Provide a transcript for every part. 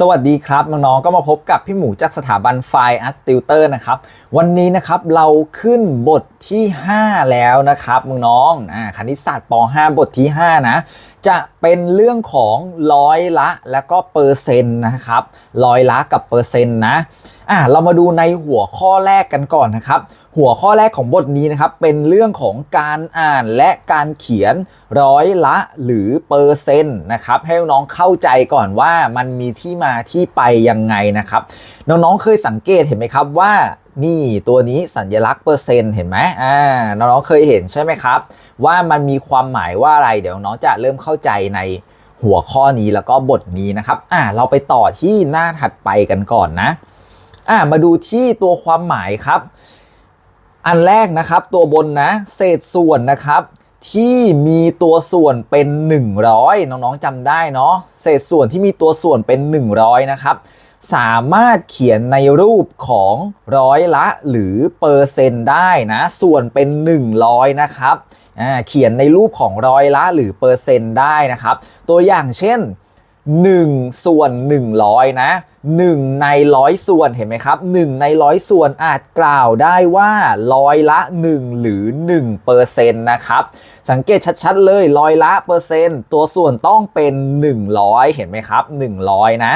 สวัสดีครับน้องๆก็มาพบกับพี่หมูจากสถาบันไฟอัสติลเตอร์นะครับวันนี้นะครับเราขึ้นบทที่ 5 แล้วนะครับน้องๆอ่าคณิตศาสตร์ป .5 บทที่ 5 นะ จะเป็นเรื่องของร้อยละแล้วก็เปอร์เซ็นต์นะครับร้อยละกับเปอร์เซ็นต์นะ อ่าเรามาดูในหัวข้อแรกกันก่อนนะครับ หัวข้อแรกของบทนี้นะครับ เป็นเรื่องของการอ่านและการเขียนร้อยละหรือเปอร์เซ็นต์นะครับ ให้น้องเข้าใจก่อนว่ามันมีที่มาที่ไปยังไงนะครับ น้องๆเคยสังเกตเห็นไหมครับว่านี่ตัวนี้สัญลักษณ์เปอร์เซ็นต์เห็นไหมอ่าน้องๆเคยเห็นใช่ไหมครับ ว่ามันมีความหมายว่าอะไร เดี๋ยวน้องจะเริ่มเข้าใจในหัวข้อนี้แล้วก็บทนี้นะครับ อ่าเราไปต่อที่หน้าถัดไปกันก่อนนะ อ่ามาดูที่ตัวความหมายครับ อันแรกนะครับตัวบนนะเศษส่วนนะครับ ที่มีตัวส่วนเป็น 100 น้องๆจำได้เนาะเศษส่วนที่มีตัวส่วนเป็น 100 นะครับสามารถเขียนในรูปของร้อยละหรือเปอร์เซ็นต์ได้นะ ส่วนเป็น 100 นะครับเขียนในรูปของร้อยละหรือเปอร์เซ็นต์ได้นะครับ ตัวอย่างเช่น 1 ส่วน 100 นะ 1 ในร้อยส่วนเห็นไหมครับ 1 ในร้อยส่วนอาจกล่าวได้ว่าร้อยละ 1 หรือ1เปอร์เซ็นต์นะครับ สังเกตชัดๆเลยร้อยละเปอร์เซ็นต์ตัวส่วนต้องเป็น 100 เห็นไหมครับ 100 นะ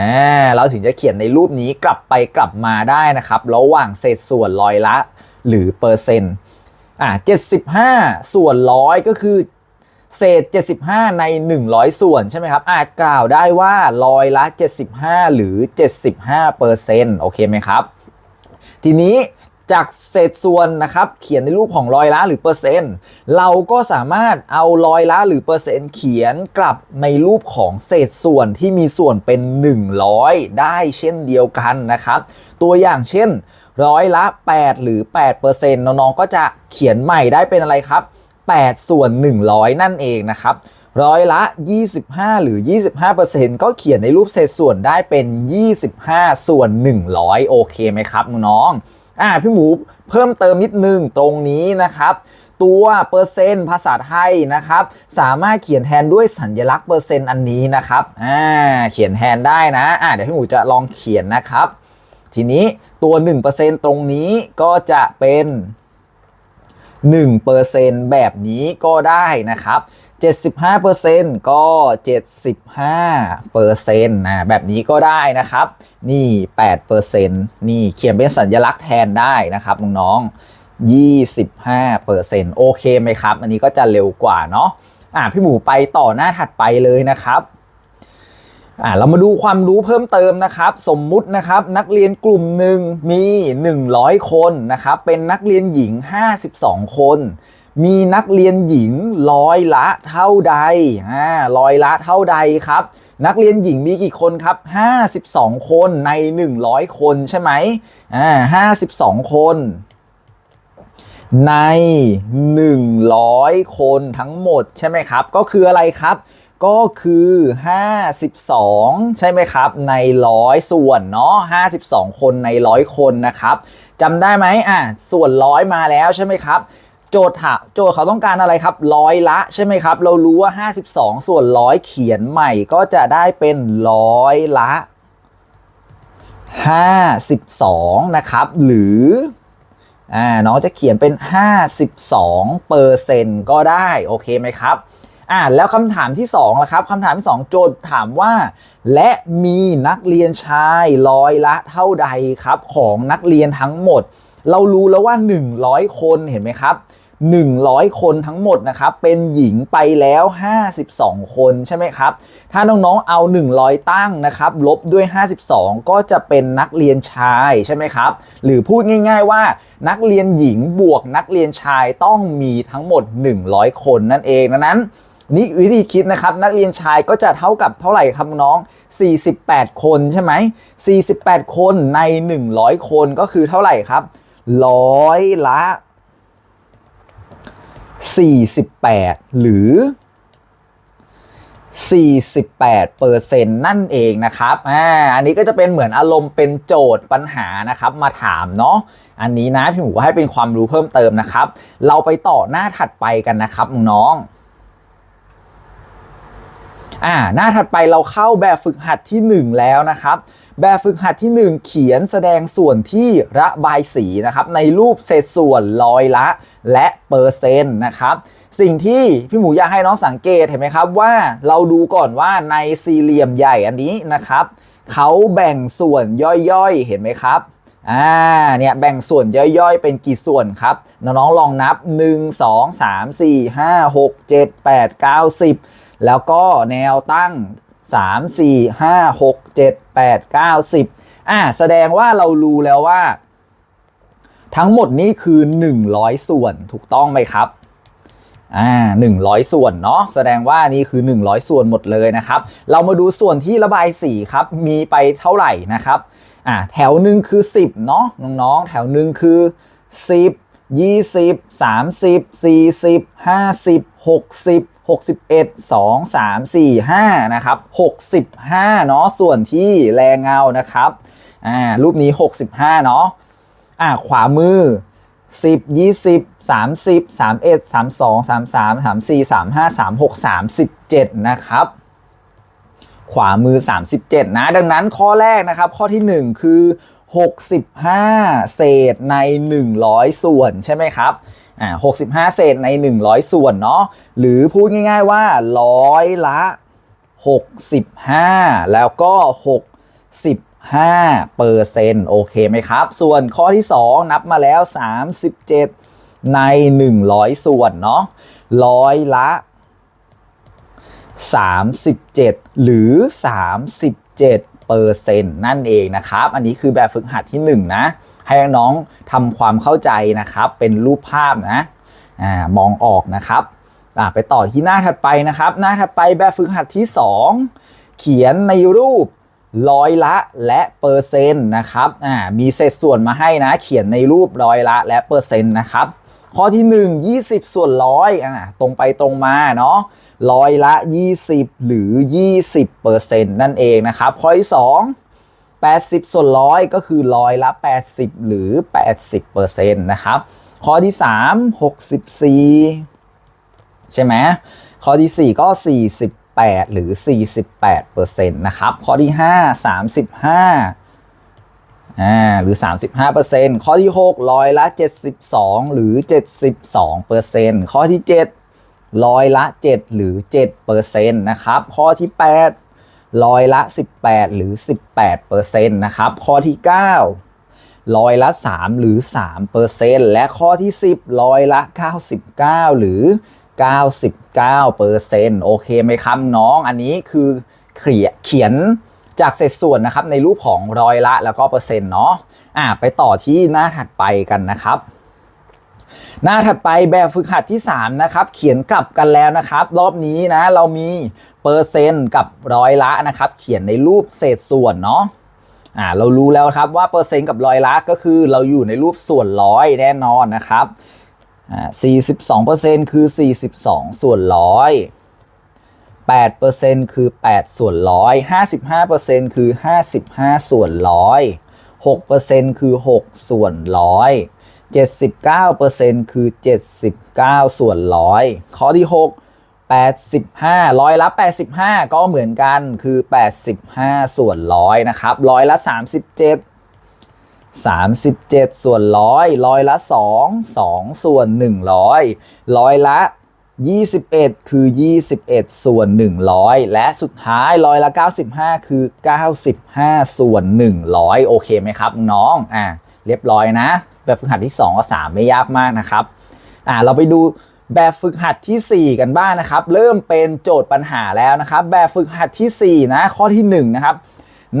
อ่าเราถึงจะเขียนในรูปนี้กลับไปกลับมาได้นะครับ ระหว่างเศษส่วนร้อยละหรือเปอร์เซ็นต์อ่า75 ส่วนร้อยก็คือ เศษ 75 ใน 100 ส่วนใช่ไหมครับ อาจกล่าวได้ว่าร้อยละ 75 หรือ 75เปอร์เซ็นต์โอเคไหมครับ ทีนี้จากเศษส่วนนะครับ เขียนในรูปของร้อยละหรือเปอร์เซ็นต์ เราก็สามารถเอาร้อยละหรือเปอร์เซ็นต์เขียนกลับในรูปของเศษส่วนที่มีส่วนเป็น 100 ได้เช่นเดียวกันนะครับ ตัวอย่างเช่นร้อยละ 8 หรือ8เปอร์เซ็นต์น้องๆก็จะเขียนใหม่ได้เป็นอะไรครับ 8 ส่วน 100 นั่นเองนะครับร้อยละ 25 หรือ 25%ก็เขียนในรูปเศษส่วนได้เป็น 25 ส่วน 100 โอเคไหมครับน้องอ่าพี่หมูเพิ่มเติมนิดนึงตรงนี้นะครับ ตัวเปอร์เซ็นต์ภาษาไทยนะครับ สามารถเขียนแทนด้วยสัญลักษณ์เปอร์เซ็นต์อันนี้นะครับอ่าเขียนแทนได้นะอ่าเดี๋ยวพี่หมูจะลองเขียนนะครับ ทีนี้ตัว 1%ตรงนี้ก็จะเป็น 1%แบบนี้ก็ได้นะครับ 75%ก็ 75%นะแบบนี้ก็ได้นะครับ นี่ 8%นี่เขียนเป็นสัญลักษณ์แทนได้นะครับน้องๆ25%โอเคไหมครับ อันนี้ก็จะเร็วกว่าเนาะอะพี่หมูไปต่อหน้าถัดไปเลยนะครับ อ่าเรามาดูความรู้เพิ่มเติมนะครับ สมมุตินะครับนักเรียนกลุ่มหนึ่งมี 100 คนนะครับ เป็นนักเรียนหญิง 52 คน มีนักเรียนหญิงร้อยละเท่าใดอ่าร้อยละเท่าใดครับ นักเรียนหญิงมีกี่คนครับ 52 คนใน 100 คนใช่ไหมอ่า52 คนใน 100 คนทั้งหมดใช่ไหมครับ ก็คืออะไรครับ ก็คือ 52 ใช่ไหมครับ ในร้อยส่วนเนาะ52 คนในร้อยคนนะครับจำได้ไหมอะส่วนร้อยมาแล้วใช่ไหมครับโจทย์ถาโจทย์เขาต้องการอะไรครับร้อยละใช่ไหมครับ เรารู้ว่า 52 ส่วนร้อยเขียนใหม่ก็จะได้เป็นร้อยละ 52 นะครับ หรืออ่าน้องจะเขียนเป็น 52เปอร์เซ็นต์ก็ได้ โอเคไหมครับ อ่าแล้วคำถามที่2ล่ะครับคำถามที่ 2 โจทย์ถามว่า และมีนักเรียนชายร้อยละเท่าใดครับของนักเรียนทั้งหมด เรารู้แล้วว่า 100 คนเห็นไหมครับ 100 คนทั้งหมดนะครับเป็นหญิงไปแล้ว 52 คนใช่ไหมครับ ถ้าน้องๆเอา 100 ตั้งนะครับลบด้วย 52 ก็จะเป็นนักเรียนชายใช่ไหมครับ หรือพูดง่ายๆว่านักเรียนหญิงบวกนักเรียนชายต้องมีทั้งหมด 100 คนนั่นเองดังนั้น นี่วิธีคิดนะครับนักเรียนชายก็จะเท่ากับเท่าไหร่ครับน้อง 48 คนใช่ไหม 48 คนใน 100 คนก็คือเท่าไหร่ครับร้อยละ 48 หรือ 48เปอร์เซ็นต์นั่นเองนะครับ อ่า อันนี้ก็จะเป็นเหมือนอารมณ์เป็นโจทย์ปัญหานะครับมาถามเนาะ อันนี้นะพี่หมูก็ให้เป็นความรู้เพิ่มเติมนะครับ เราไปต่อหน้าถัดไปกันนะครับน้องๆ อ่าหน้าถัดไปเราเข้าแบบฝึกหัดทีหนึ่1 แล้วนะครับ แบบฝึกหัดที่ 1 เขียนแสดงส่วนที่ระบายสีนะครับ ในรูปเศษส่วนร้อยละและเปอร์เซ็นต์นะครับ สิ่งที่พี่หมูอยากให้น้องสังเกตเห็นไหมครับว่าเราดูก่อนว่าในสี่เหลี่ยมใหญ่อันนี้นะครับเขาแบ่งส่วนย่อยๆ เห็นไหมครับอ่าเนี่ยแบ่งส่วนย่อยๆ เป็นกี่ส่วนครับน้องๆลองนับ 1 2 3 4 5 6 7 8 9 10 แล้วก็แนวตั้ง 3 4 5 6 7 8 9 10อ่าแสดงว่าเรารู้แล้วว่า ทั้งหมดนี้คือ 100 ส่วนถูกต้องไหมครับอ่า100 ส่วนเนาะแสดงว่านี่คือ 100 ส่วนหมดเลยนะครับ เรามาดูส่วนที่ระบายสีครับ มีไปเท่าไหร่นะครับอ่าแถวหนึ่งคือ 10เนาะน้องๆ แถวหนึ่งคือ 10 20 30 40 50 60 61 2 3 4 5นะครับ65เนาะส่วนที่แรงเงานะครับอ่ารูปนี้ 65เนาะอ่าขวามือ 10 20 30 31 32 33 34 35 36 37นะครับขวามือ 37 นะ ดังนั้นข้อแรกนะครับ ข้อที่ 1 คือ 65 เศษใน 100 ส่วนใช่ไหมครับ อ่า65 เศษใน 100 ส่วนเนาะหรือพูดง่ายๆว่าร้อยละ 65 แล้วก็65เปอร์เซ็นต์โอเคไหมครับ ส่วนข้อที่ 2 นับมาแล้ว 37 ใน 100 ส่วนเนาะร้อยละ 37 หรือ 37เปอร์เซ็นต์นั่นเองนะครับ อันนี้คือแบบฝึกหัดที่ 1 นะ ให้น้องทำความเข้าใจนะครับ เป็นรูปภาพนะอ่ามองออกนะครับอ่าไปต่อที่หน้าถัดไปนะครับ หน้าถัดไปแบบฝึกหัดที่ 2 เขียนในรูปร้อยละและเปอร์เซ็นต์นะครับอ่ามีเศษส่วนมาให้นะ เขียนในรูปร้อยละและเปอร์เซ็นต์นะครับข้อที่ 1 20 ส่วนร้อยอ่าตรงไปตรงมาเนาะร้อยละ 20 หรือ 20เปอร์เซ็นต์นั่นเองนะครับ ข้อที่ 2 80 ส่วนร้อยก็คือร้อยละ 80 หรือ 80เปอร์เซ็นต์นะครับ ข้อที่ 3 64 ใช่ไหมข้อที่ 4 ก็ 48 หรือ 48เปอร์เซ็นต์นะครับ ข้อที่ 5 35อ่าหรือ 35%ข้อที่ 6 ร้อยละ 72 หรือ 72%ข้อที่ 7 ร้อยละ 7 หรือ 7%นะครับ ข้อที่ 8 ร้อยละ 18 หรือ 18%นะครับ ข้อที่ 9 ร้อยละ 3 หรือ 3%และข้อที่ 10 ร้อยละ 99 หรือ 99%โอเคไหมครับน้อง อันนี้คือเขียเขียนจากเศษส่วนนะครับในรูปของร้อยละแล้วก็เปอร์เซ็นต์เนาะ อ่าไปต่อที่หน้าถัดไปกันนะครับ หน้าถัดไปแบบฝึกหัดที่ 3 นะครับ เขียนกลับกันแล้วนะครับ รอบนี้นะเรามี เปอร์เซนต์กับร้อยละนะครับ เขียนในรูปเศษส่วนเนาะอ่าเรารู้แล้วครับว่าเปอร์เซนต์กับร้อยละก็คือเราอยู่ในรูปส่วนร้อยแน่นอนนะครับอ่าสี่สิบสองเปอร์เซนต์คือสี่สิบสองส่วนร้อยแปดเปอร์เซนต์คือแปดส่วนร้อยห้าสิบห้าเปอร์เซนต์คือห้าสิบห้าส่วนร้อยหกเปอร์เซนต์คือหกส่วนร้อยเจ็ดสิบเก้าเปอร์เซนต์คือเจ็ดสิบเก้าส่วนร้อยข้อที่หก 85ร้อยละ 85 ก็เหมือนกันคือ 85 ส่วนร้อยนะครับร้อยละ 37 37 ส่วนร้อยร้อยละ 2 2 ส่วน 100ร้อยละ 21 คือ 21 ส่วน 100 และสุดท้ายร้อยละ 95 คือ 95 ส่วน 100 โอเคไหมครับน้องอ่าเรียบร้อยนะ แบบฝึกหัดที่ 2 กับ 3 ไม่ยากมากนะครับอ่าเราไปดู แบบฝึกหัดที่ 4 กันบ้างนะครับ เริ่มเป็นโจทย์ปัญหาแล้วนะครับ แบบฝึกหัดที่ 4 นะ ข้อที่ 1 นะครับ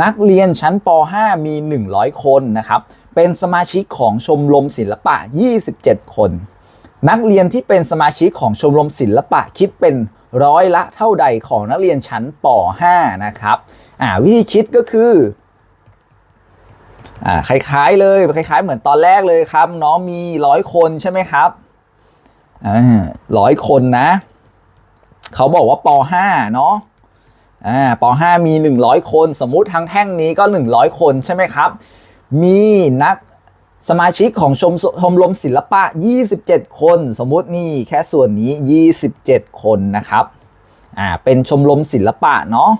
นักเรียนชั้นป .5 มี 100 คนนะครับ เป็นสมาชิกของชมรมศิลปะ 27 คน นักเรียนที่เป็นสมาชิกของชมรมศิลปะคิดเป็นร้อยละเท่าใดของนักเรียนชั้นป .5 นะครับอ่าวิธีคิดก็คืออ่าคล้ายๆเลยคล้ายๆ เหมือนตอนแรกเลยครับ น้องมีร้อยคนใช่ไหมครับ ร้อยคนนะ เขาบอกว่าป .5 เนาะอ่าป .5 มี 100 คน สมมุติทั้งแท่งนี้ก็ 100 คนใช่ไหมครับ มีนักสมาชิกของชมชมรมศิลปะ 27 คน สมมุตินี่แค่ส่วนนี้ 27 คนนะครับ อ่า เป็นชมรมศิลปะเนาะ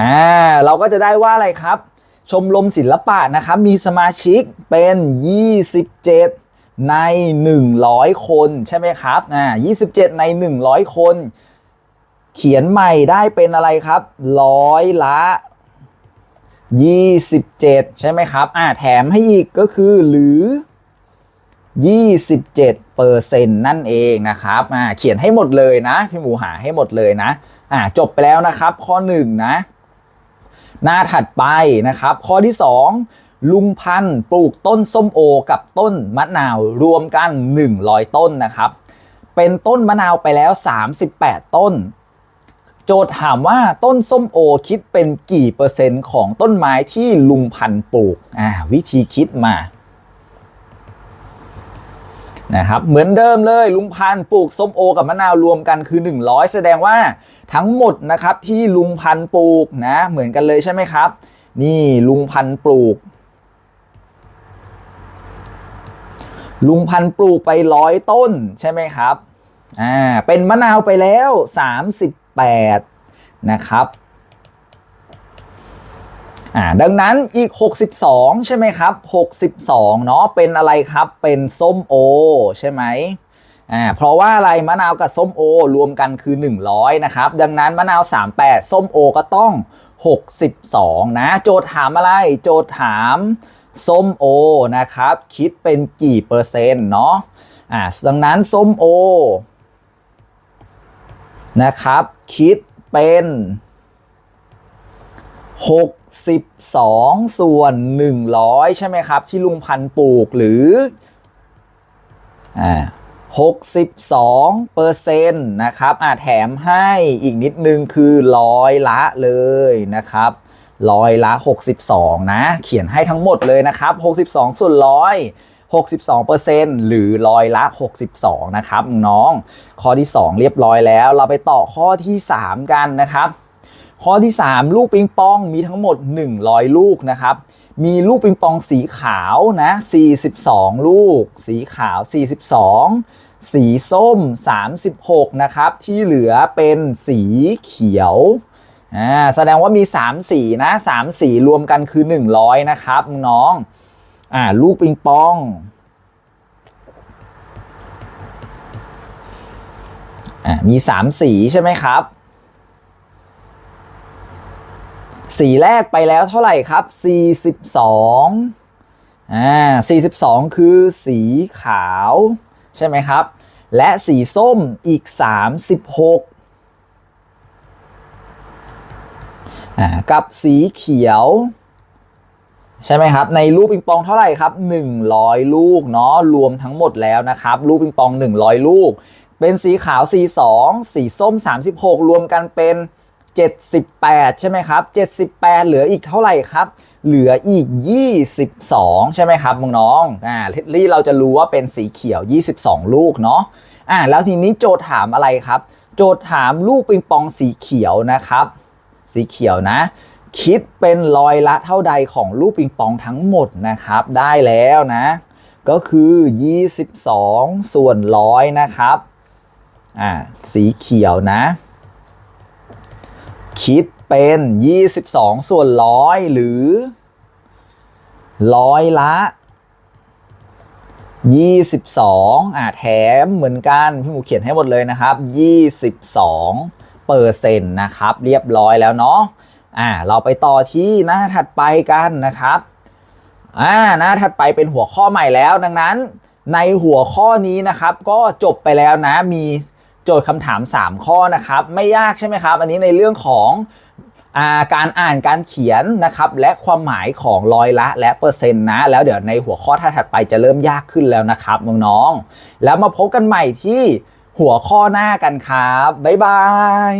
อ่า เราก็จะได้ว่าอะไรครับ ชมรมศิลปะนะครับ มีสมาชิกเป็น 27 ใน 100 คนใช่ไหมครับอ่า27 ใน 100 คน เขียนใหม่ได้เป็นอะไรครับ ร้อยละ 27 ใช่ไหมครับอ่าแถมให้อีกก็คือหรือ 27เปอร์เซ็นต์นั่นเองนะครับอ่าเขียนให้หมดเลยนะ พี่หมูหาให้หมดเลยนะอ่าจบไปแล้วนะครับ ข้อ 1 นะ หน้าถัดไปนะครับ ข้อที่ 2 ลุงพันธุ์ปลูกต้นส้มโอกับต้นมะนาวรวมกัน 100 ต้นนะครับ เป็นต้นมะนาวไปแล้ว 38 ต้น โจทย์ถามว่าต้นส้มโอคิดเป็นกี่เปอร์เซ็นต์ของต้นไม้ที่ลุงพันธุ์ปลูกอ่าวิธีคิดมานะครับเหมือนเดิมเลยลุงพันธุ์ปลูกส้มโอกับมะนาวรวมกันคือ 100 แสดงว่าทั้งหมดนะครับที่ลุงพันธุ์ปลูกนะเหมือนกันเลยใช่ไหมครับ นี่ลุงพันธุ์ปลูก ลุงพันปลูกไปร้อยต้นใช่ไหมครับ อ่า เป็นมะนาวไปแล้ว 38 นะครับ อ่า ดังนั้นอีก 62 ใช่ไหมครับ 62 เนาะ เป็นอะไรครับ เป็นส้มโอ ใช่ไหมอ่า เพราะว่าอะไรมะนาวกับส้มโอ รวมกันคือ 100 นะครับ ดังนั้นมะนาว 38 ส้มโอก็ต้อง 62 นะ โจทย์ถามอะไร โจทย์ถาม ส้มโอนะครับ คิดเป็นกี่เปอร์เซ็นต์เนาะอ่าดังนั้นส้มโอนะครับ คิดเป็น 62 ส่วน 100 ใช่ไหมครับ ที่ลุงพันธุ์ปลูกหรืออ่า62เปอร์เซ็นต์นะครับอ่าแถมให้อีกนิดนึงคือร้อยละเลยนะครับ ร้อยละ 62 นะ เขียนให้ทั้งหมดเลยนะครับ 62 ส่วนร้อย62เปอร์เซ็นต์หรือร้อยละ 62 นะครับน้อง ข้อที่ 2 เรียบร้อยแล้ว เราไปต่อข้อที่ 3 กันนะครับ ข้อที่ 3 ลูกปิงปองมีทั้งหมด 100 ลูกนะครับ มีลูกปิงปองสีขาวนะ 42 ลูก สีขาว 42 สีส้ม 36 นะครับ ที่เหลือเป็นสีเขียว อ่าแสดงว่ามี 3 สีนะ 3 สีรวมกันคือ 100 นะครับ น้องอ่าลูกปิงปอง อ่ามี 3 สีใช่ไหมครับ สีแรกไปแล้วเท่าไหร่ครับ 42อ่า42 คือสีขาว ใช่ไหมครับ และสีส้มอีก 36 กับสีเขียว ใช่ไหมครับ ในลูกปิงปองเท่าไหร่ครับ 100 ลูกเนาะรวมทั้งหมดแล้วนะครับ ลูกปิงปอง 100 ลูก เป็นสีขาว 42 สีส้ม 36 รวมกันเป็น 78 ใช่ไหมครับ 78 เหลืออีกเท่าไหร่ครับ เหลืออีก 22 ใช่ไหมครับน้องๆอ่าที่เราจะรู้ว่าเป็นสีเขียว 22 ลูกเนาะอ่าแล้วทีนี้โจทย์ถามอะไรครับ โจทย์ถามลูกปิงปองสีเขียวนะครับ สีเขียวนะ คิดเป็นร้อยละเท่าใดของลูกปิงปองทั้งหมดนะครับ ได้แล้วนะ ก็คือ 22 ส่วนร้อยนะครับอ่าสีเขียวนะ คิดเป็น 22 ส่วนร้อยหรือร้อยละ22อ่าแถมเหมือนกัน พี่หมูเขียนให้หมดเลยนะครับ 22 เปอร์เซ็นต์นะครับ เรียบร้อยแล้วเนาะอ่าเราไปต่อที่หน้าถัดไปกันนะครับอ่าหน้าถัดไปเป็นหัวข้อใหม่แล้วดังนั้น ในหัวข้อนี้นะครับ ก็จบไปแล้วนะมีโจทย์คำถาม 3 ข้อนะครับ ไม่ยากใช่ไหมครับ อันนี้ในเรื่องของอาการอ่านการเขียนนะครับและความหมายของร้อยละและเปอร์เซ็นต์นะ แล้วเดี๋ยวในหัวข้อถัดไปจะเริ่มยากขึ้นแล้วนะครับน้องๆแล้วมาพบกันใหม่ที่ หัวข้อหน้ากันครับ บ๊ายบาย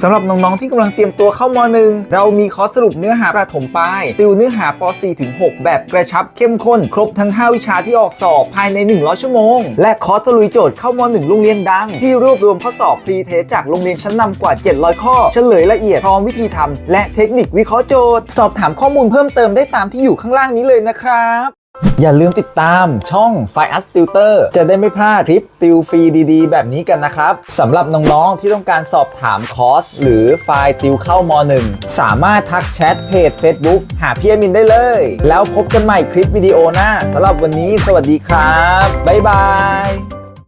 สำหรับน้อง ๆ ที่กำลังเตรียมตัวเข้ามหนึ่งเรามีคอร์สสรุปเนื้อหาประถมปลาย ติวเนื้อหาป .4 ถึง 6 แบบกระชับเข้มข้น ครบทั้ง 5 วิชาที่ออกสอบภายใน 100 ชั่วโมง และคอร์สตะลุยโจทย์เข้าม1โรงเรียนดัง ที่รวบรวมข้อสอบพรีเทสจากโรงเรียนชั้นนำกว่า 700 ข้อ เฉลยละเอียด พร้อมวิธีทำและเทคนิควิเคราะห์โจทย์ สอบถามข้อมูลเพิ่มเติมได้ตามที่อยู่ข้างล่างนี้เลยนะครับ อย่าลืมติดตามช่อง f i a s Tutor จะได้ไม่พลาดคลิปติวฟรีดีๆ แบบนี้กันนะครับสำหรับน้องๆที่ต้องการสอบถามคอร์ส หรือไฟล์ติวเข้าม1สามารถทักแชทเพจ Facebook หาพี่อมินได้เลย แล้วพบกันใหม่คลิปวิดีโอหน้าสำหรับวันนี้สวัสดีครับ บ๊ายบาย